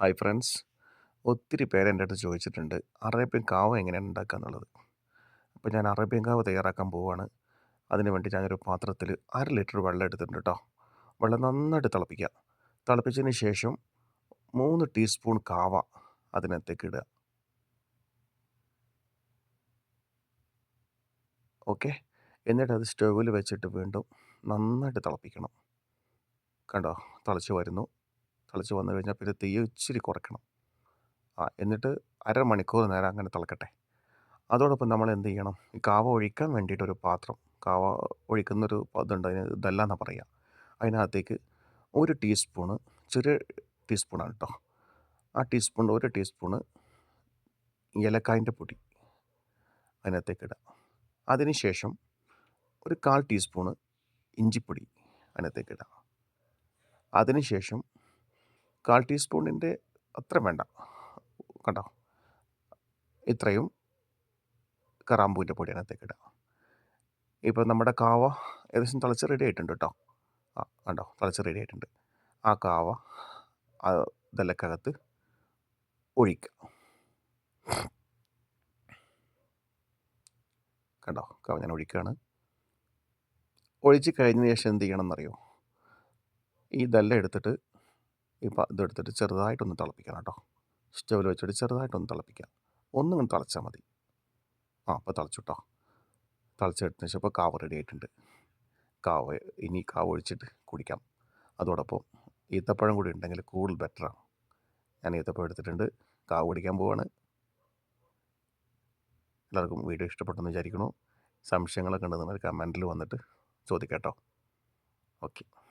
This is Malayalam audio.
ഹായ് ഫ്രണ്ട്സ് ഒത്തിരി പേര് എന്റെ അടുത്ത് ചോദിച്ചിട്ടുണ്ട് അറേബ്യൻ കാവ എങ്ങനെയാണ് ഉണ്ടാക്കുക എന്നുള്ളത് അപ്പോൾ ഞാൻ അറേബ്യൻ കാവ തയ്യാറാക്കാൻ പോവുകയാണ് അതിന് വേണ്ടി ഞാനൊരു പാത്രത്തിൽ അര ലിറ്റർ വെള്ളം എടുത്തിട്ടുണ്ട് കേട്ടോ വെള്ളം നന്നായിട്ട് തിളപ്പിക്കുക. തിളപ്പിച്ചതിന് ശേഷം മൂന്ന് ടീസ്പൂൺ കാവ അതിനകത്തേക്ക് ഇടുക. ഓക്കെ. എന്നിട്ട് അത് സ്റ്റൗവിൽ വെച്ചിട്ട് വീണ്ടും നന്നായിട്ട് തിളപ്പിക്കണം. കണ്ടോ? തിളച്ച് വരുന്നു. തിളച്ച് വന്നു കഴിഞ്ഞാൽ പിന്നെ തീ ഇച്ചിരി കുറയ്ക്കണം. ആ എന്നിട്ട് അരമണിക്കൂർ നേരം അങ്ങനെ തിളക്കട്ടെ. അതോടൊപ്പം നമ്മൾ എന്ത് ചെയ്യണം? ഈ കാവ ഒഴിക്കാൻ വേണ്ടിയിട്ടൊരു പാത്രം കാവ ഒഴിക്കുന്നൊരു ഇതുണ്ട് അതിന് ഇതല്ല എന്നാണ് പറയുക അതിനകത്തേക്ക് ഒരു ടീസ്പൂണ് ചെറിയ ടീസ്പൂണാണ് കേട്ടോ ആ ടീസ്പൂൺ ഒരു ടീസ്പൂണ് ഏലക്കായന്റെ പൊടി അതിനകത്തേക്ക് ഇടാം. അതിന് ശേഷം ഒരു കാൽ ടീസ്പൂണ് ഇഞ്ചിപ്പൊടി അതിനകത്തേക്ക് ഇടാം. അതിന് ശേഷം കാൽ ടീസ്പൂണിന്റെ അത്ര വേണ്ട. കണ്ടോ? ഇത്രയും കറാമ്പൂവിന്റെ പൊടി അതിനകത്തേക്ക് ഇടാം. ഇപ്പോൾ നമ്മുടെ കാവ ഏകദേശം തിളച്ച് റെഡി ആയിട്ടുണ്ട് കേട്ടോ. ആ കണ്ടോ? തിളച്ച് റെഡി ആയിട്ടുണ്ട്. ആ കാവ ഇതെല്ലക്കകത്ത് ഒഴിക്കുക കണ്ടോ? കാവ ഞാൻ ഒഴിക്കുകയാണ് ഒഴിച്ച് കഴിഞ്ഞതിന് ശേഷം എന്ത് ചെയ്യണം എന്നറിയോ ഇതെല്ലാം എടുത്തിട്ട് ഇപ്പം ഇതെടുത്തിട്ട് ചെറുതായിട്ടൊന്ന് തിളപ്പിക്കണം കേട്ടോ. സ്റ്റവിൽ വെച്ചിട്ട് ചെറുതായിട്ടൊന്ന് തിളപ്പിക്കാം. ഒന്നും കൊണ്ട് തിളച്ചാൽ മതി. ആ അപ്പോൾ തിളച്ചു കേട്ടോ ശേഷം ഇപ്പോൾ കാവ് റെഡി ആയിട്ടുണ്ട്. കാവ് ഇനി കാവ് ഒഴിച്ചിട്ട് കുടിക്കാം. അതോടൊപ്പം ഈത്തപ്പഴം കൂടി ഉണ്ടെങ്കിൽ കൂടുതൽ ബെറ്ററാണ് ഞാൻ ഈത്തപ്പഴം എടുത്തിട്ടുണ്ട്. കാവ് കുടിക്കാൻ പോവാണ്. എല്ലാവർക്കും വീഡിയോ ഇഷ്ടപ്പെട്ടെന്ന് വിചാരിക്കുന്നു. സംശയങ്ങളൊക്കെ ഉണ്ടെന്നുണ്ടെങ്കിൽ കമന്റിൽ വന്നിട്ട് ചോദിക്കാം കേട്ടോ. ഓക്കെ